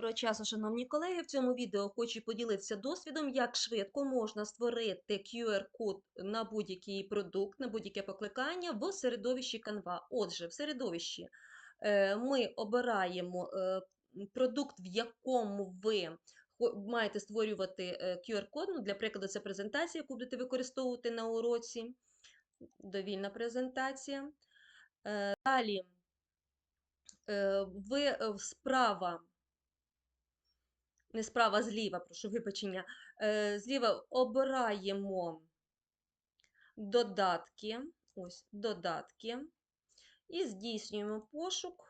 Доброго часу, шановні колеги. В цьому відео хочу поділитися досвідом, як швидко можна створити QR-код на будь-який продукт, на будь-яке покликання в середовищі Canva. Отже, в середовищі е, ми обираємо е, продукт, в якому ви маєте створювати е, QR-код. Ну, для прикладу, це презентація, яку будете використовувати на уроці. Довільна презентація. Е, Далі е, ви е, справа не справа, зліва, прошу вибачення. Е, Зліва обираємо додатки. Ось, додатки. І здійснюємо пошук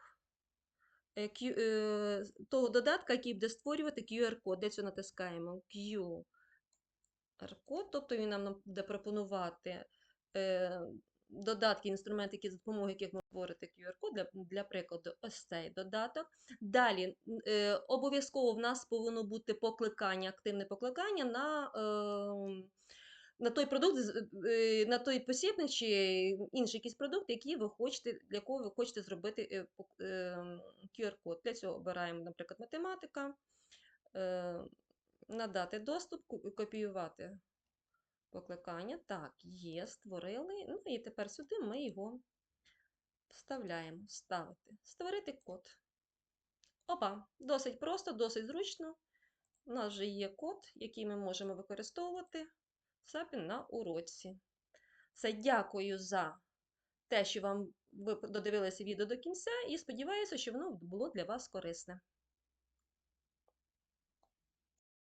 е, е, того додатка, який буде створювати QR-код. Для цього натискаємо QR-код, тобто він нам буде пропонувати додатки, інструменти, які за допомогою яких можна створити QR-код. Для, для прикладу, ось цей додаток. Далі е, обов'язково в нас повинно бути покликання, активне покликання на, е, на той продукт, е, на той посібник чи інший якийсь продукт, який ви хочете, для якого ви хочете зробити е, е, QR-код. Для цього обираємо, наприклад, математика, е, надати доступ, копіювати покликання. Так, є, створили. Ну і тепер сюди ми його вставляємо. Ставити. Створити код. Опа, досить просто, досить зручно. У нас вже є код, який ми можемо використовувати в на уроці. Все, дякую за те, що вам ви додивилися відео до кінця, і сподіваюся, що воно було для вас корисне.